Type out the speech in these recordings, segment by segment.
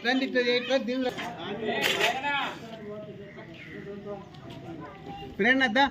ఇట్లాంటి ఇట్లా ఇట్లా దీనిలో. ఇప్పుడేనా అద్దా?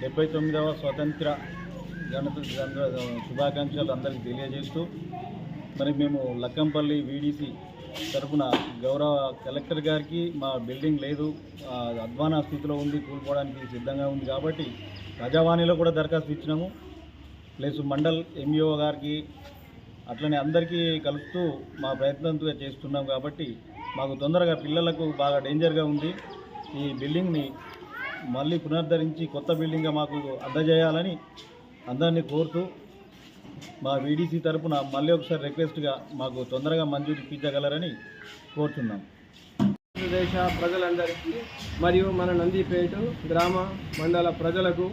డెబ్బై తొమ్మిదవ స్వతంత్ర గణతంత్ర శుభాకాంక్షలు అందరికీ తెలియజేస్తూ మరి మేము లక్కంపల్లి వీడీసీ తరఫున గౌరవ కలెక్టర్ గారికి మా బిల్డింగ్ లేదు అధ్వాన స్థితిలో ఉంది కూలిపోవడానికి సిద్ధంగా ఉంది కాబట్టి ప్రజావాణిలో కూడా దరఖాస్తు ఇచ్చినాము. ప్లస్ మండల్ ఎంఈఓ గారికి అట్లనే అందరికీ కలుపుతూ మా ప్రయత్నంతో చేస్తున్నాం కాబట్టి మాకు తొందరగా పిల్లలకు బాగా డేంజర్గా ఉంది. ఈ బిల్డింగ్ని మళ్ళీ పునరుద్ధరించి కొత్త బిల్డింగ్గా మాకు అందజేయాలని అందరినీ కోరుతూ మా వీడీసీ తరపున మళ్ళీ ఒకసారి రిక్వెస్ట్గా మాకు తొందరగా మంజూరు ఇప్పించగలరని కోరుతున్నాం ఆంధ్రప్రదేశ్ ప్రజలందరికీ మరియు మన నందిపేట గ్రామ మండల ప్రజలకు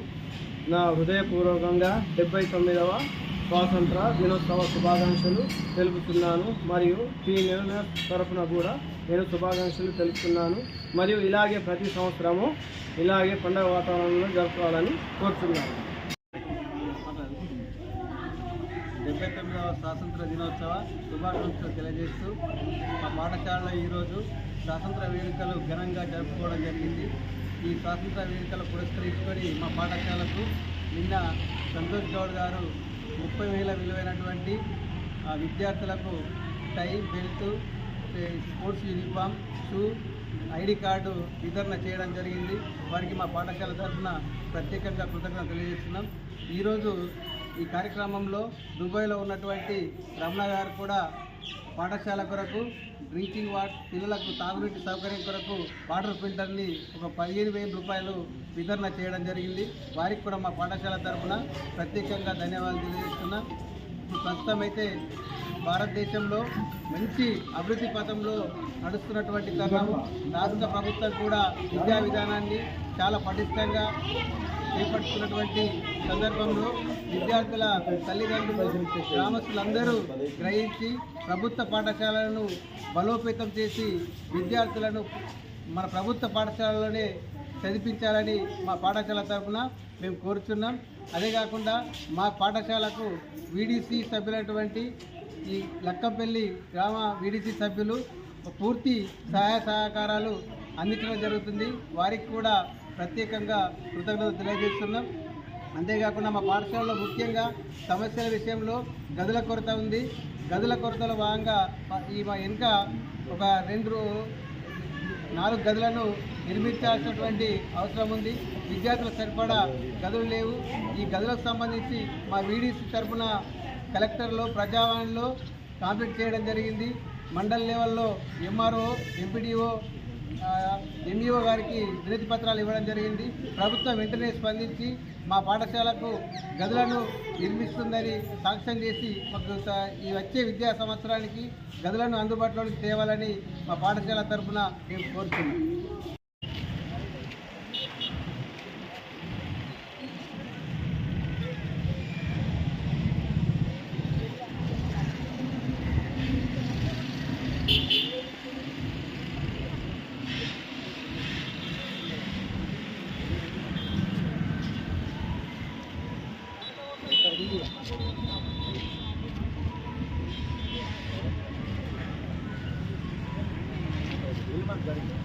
నా హృదయపూర్వకంగా డెబ్బై తొమ్మిదవ స్వాతంత్ర దినోత్సవ శుభాకాంక్షలు తెలుపుతున్నాను మరియు ఈ నెల తరఫున కూడా నేను శుభాకాంక్షలు తెలుపుతున్నాను మరియు ఇలాగే ప్రతి సంవత్సరము ఇలాగే పండగ వాతావరణంలో జరుపుకోవాలని కోరుతున్నాను డెబ్బై తొమ్మిదవ స్వాతంత్ర దినోత్సవ శుభాకాంక్షలు తెలియజేస్తూ మా పాఠశాలలో ఈరోజు స్వాతంత్ర వేడుకలు ఘనంగా జరుపుకోవడం జరిగింది. ఈ స్వాతంత్ర వేడుకలు పురస్కరించుకొని మా పాఠశాలకు నిన్న సంతోష్ గౌడ్ గారు ముప్పై వేల విలువైనటువంటి ఆ, విద్యార్థులకు tie belt sports uniform shoe ID card వితరణ చేయడం జరిగింది. వారికి మా పాఠశాల తరఫున ప్రత్యేకంగా కృతజ్ఞత తెలియజేస్తున్నాం. ఈరోజు ఈ కార్యక్రమంలో దుబాయ్లో ఉన్నటువంటి రమణ గారు కూడా పాఠశాల కొరకు డ్రింకింగ్ వాటర్ పిల్లలకు తాగునీటి సౌకర్యం కొరకు వాటర్ ఫిల్టర్ని ఒక పదిహేను వేల రూపాయలు వితరణ చేయడం జరిగింది. వారికి కూడా మా పాఠశాల తరఫున ప్రత్యేకంగా ధన్యవాదాలు తెలియజేస్తున్నాం. ప్రస్తుతం అయితే భారతదేశంలో మంచి అభివృద్ధి పథంలో నడుస్తున్నటువంటి తరుణం. రాష్ట్ర ప్రభుత్వం కూడా విద్యా విధానాన్ని చాలా పటిష్టంగా చేపడుతున్నటువంటి సందర్భంలో విద్యార్థుల తల్లిదండ్రులు గ్రామస్తులందరూ గ్రహించి ప్రభుత్వ పాఠశాలలను బలోపేతం చేసి విద్యార్థులను మన ప్రభుత్వ పాఠశాలలోనే చదివించాలని మా పాఠశాల తరఫున మేము కోరుతున్నాం అదే కాకుండా మా పాఠశాలకు వీడీసీ సభ్యులైనటువంటి ఈ లక్కపల్లి గ్రామ వీడీసీ సభ్యులు పూర్తి సహాయ సహకారాలు అందించడం జరుగుతుంది. వారికి కూడా ప్రత్యేకంగా కృతజ్ఞతలు తెలియజేస్తున్నాం. అంతేకాకుండా మా పాఠశాలలో ముఖ్యంగా సమస్యల విషయంలో గదుల కొరత ఉంది. గదుల కొరతలో భాగంగా ఈ మా వెనుక ఒక రెండు నాలుగు గదులను నిర్మించాల్సినటువంటి అవసరం ఉంది. విద్యార్థులకు సరిపడా గదులు లేవు. ఈ గదులకు సంబంధించి మా వీడీసీ తరఫున కలెక్టర్లో ప్రజావాణిలో కాంప్లీట్ చేయడం జరిగింది. మండల్ లెవెల్లో ఎంఆర్ఓ ఎంపీడీఓ ఎంఈఓ గారికి వినతి పత్రాలు ఇవ్వడం జరిగింది. ప్రభుత్వం వెంటనే స్పందించి మా పాఠశాలకు గదులను నిర్మిస్తుందని సాక్ష్యం చేసి మాకు ఈ వచ్చే విద్యా సంవత్సరానికి గదులను అందుబాటులోకి తేవాలని మా పాఠశాల తరఫున మేము కోరుతున్నాం. very good.